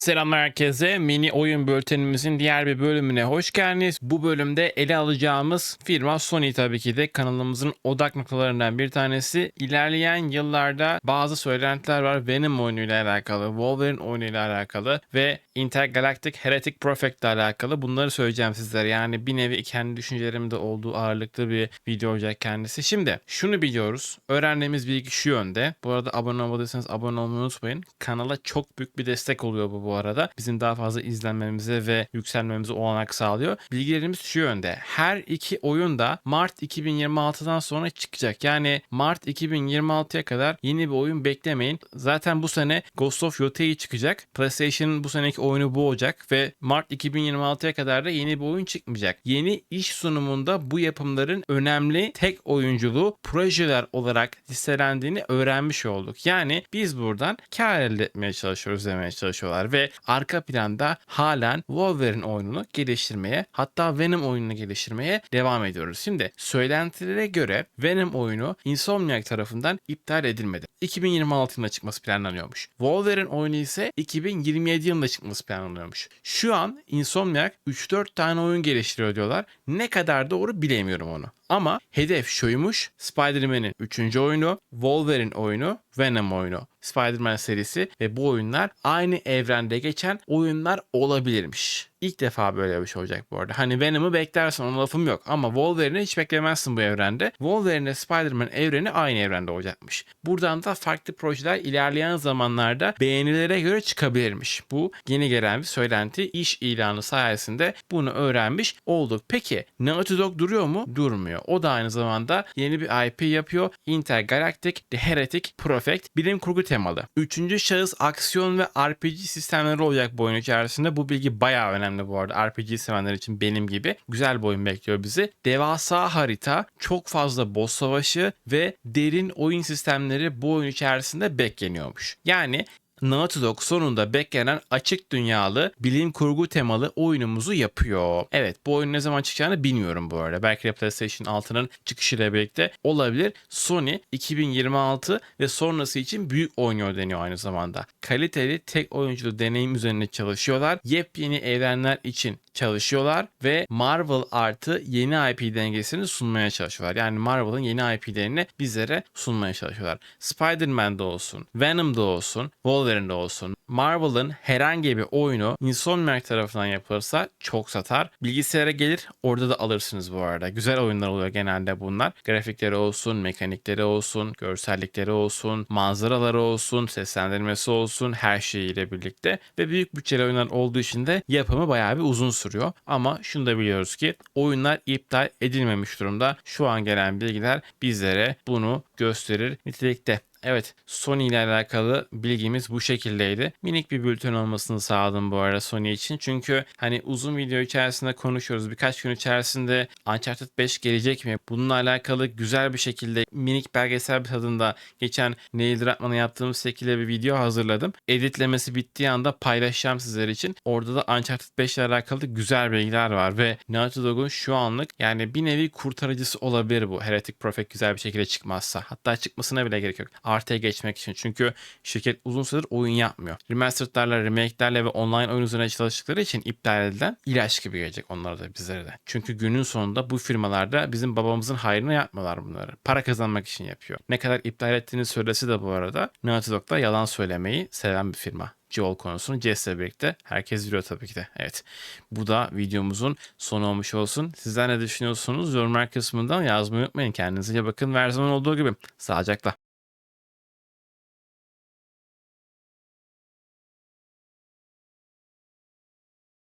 Selamlar herkese. Mini oyun bültenimizin diğer bir bölümüne hoş geldiniz. Bu bölümde ele alacağımız firma Sony tabii ki de kanalımızın odak noktalarından bir tanesi. İlerleyen yıllarda bazı söylentiler var Venom oyunuyla alakalı, Wolverine oyunuyla alakalı ve Intergalactic Heretic Prophet ile alakalı. Bunları söyleyeceğim sizlere. Yani bir nevi kendi düşüncelerimde olduğu ağırlıklı bir video olacak kendisi. Şimdi şunu biliyoruz. Öğrendiğimiz bilgi şu yönde. Bu arada abone olmadıysanız abone olmayı unutmayın. Kanala çok büyük bir destek oluyor bu bu arada. Bizim daha fazla izlenmemize ve yükselmemize olanak sağlıyor. Bilgilerimiz şu yönde. Her iki oyun da Mart 2026'dan sonra çıkacak. Yani Mart 2026'ya kadar yeni bir oyun beklemeyin. Zaten bu sene Ghost of Yotei çıkacak. PlayStation'ın bu seneki oyunu bu olacak ve Mart 2026'ya kadar da yeni bir oyun çıkmayacak. Yeni iş sunumunda bu yapımların önemli tek oyunculuğu projeler olarak listelendiğini öğrenmiş olduk. Yani biz buradan kar elde etmeye çalışıyoruz demeye çalışıyorlar ve arka planda halen Wolverine oyununu geliştirmeye hatta Venom oyununu geliştirmeye devam ediyoruz. Şimdi söylentilere göre Venom oyunu Insomniac tarafından iptal edilmedi. 2026 yılında çıkması planlanıyormuş. Wolverine oyunu ise 2027 yılında çıkması planlanıyormuş. Şu an Insomniac 3-4 tane oyun geliştiriyor diyorlar. Ne kadar doğru bilemiyorum onu. Ama hedef şuymuş. Spider-Man'in 3. oyunu, Wolverine oyunu, Venom oyunu, Spider-Man serisi ve bu oyunlar aynı evrende geçen oyunlar olabilirmiş. İlk defa böyle bir şey olacak bu arada. Hani Venom'u beklersin ona lafım yok ama Wolverine'i hiç beklemezsin bu evrende. Wolverine ile Spider-Man evreni aynı evrende olacakmış. Buradan da farklı projeler ilerleyen zamanlarda beğenilere göre çıkabilirmiş. Bu yeni gelen bir söylenti iş ilanı sayesinde bunu öğrenmiş olduk. Peki Naughty Dog duruyor mu? Durmuyor. O da aynı zamanda yeni bir IP yapıyor. Intergalactic The Heretic Prophet bilim kurgu temalı. Üçüncü şahıs aksiyon ve RPG sistemleri olacak bu oyun içerisinde. Bu bilgi bayağı önemli bu arada. RPG sevenler için benim gibi. Güzel bir oyun bekliyor bizi. Devasa harita, çok fazla boss savaşı ve derin oyun sistemleri bu oyun içerisinde bekleniyormuş. Yani Naughty Dog sonunda beklenen açık dünyalı bilim kurgu temalı oyunumuzu yapıyor. Evet bu oyun ne zaman çıkacağını bilmiyorum bu arada. Belki de PlayStation 6'nın çıkışıyla birlikte olabilir. Sony 2026 ve sonrası için büyük oynuyor deniyor aynı zamanda. Kaliteli tek oyunculu deneyim üzerine çalışıyorlar. Yepyeni evrenler için çalışıyorlar ve Marvel artı yeni IP dengesini sunmaya çalışıyorlar. Yani Marvel'ın yeni IP'lerini bizlere sunmaya çalışıyorlar. Spider-Man'de olsun, Venom'da olsun, Wolverine'de olsun. Marvel'ın herhangi bir oyunu Insomniac tarafından yapılırsa çok satar. Bilgisayara gelir orada da alırsınız bu arada. Güzel oyunlar oluyor genelde bunlar. Grafikleri olsun, mekanikleri olsun, görsellikleri olsun, manzaraları olsun, seslendirmesi olsun her şeyiyle birlikte. Ve büyük bütçeli oyunlar olduğu için de yapımı bayağı bir uzun sürüyor. Ama şunu da biliyoruz ki oyunlar iptal edilmemiş durumda. Şu an gelen bilgiler bizlere bunu gösterir nitelikte. Evet Sony ile alakalı bilgimiz bu şekildeydi. Minik bir bülten olmasını sağladım bu arada Sony için. Çünkü hani uzun video içerisinde konuşuyoruz. Birkaç gün içerisinde Uncharted 5 gelecek mi? Bununla alakalı güzel bir şekilde minik belgesel bir tadında geçen Neil Druckmann'a yaptığımız şekilde bir video hazırladım. Editlemesi bittiği anda paylaşacağım sizler için. Orada da Uncharted 5 ile alakalı güzel bilgiler var ve Naughty Dog'un şu anlık yani bir nevi kurtarıcısı olabilir bu. Heretic Prophet güzel bir şekilde çıkmazsa. Hatta çıkmasına bile gerek yok. Artıya geçmek için. Çünkü şirket uzun süredir oyun yapmıyor. Remastered'larla, remake'lerle ve online oyun üzerine çalıştıkları için iptal edilen ilaç gibi gelecek onlara da bizlere de. Çünkü günün sonunda bu firmalarda bizim babamızın hayrına yapmıyorlar bunları. Para kazanmak için yapıyor. Ne kadar iptal ettiğini söylese de bu arada Naughty Dog'da yalan söylemeyi seven bir firma. Joel konusunu Jess'le birlikte herkes biliyor tabii ki de. Evet. Bu da videomuzun sonu olmuş olsun. Sizler ne düşünüyorsunuz? Yorumlar kısmından yazmayı unutmayın. Kendinize iyi bakın ve her zaman olduğu gibi sağlıcakla.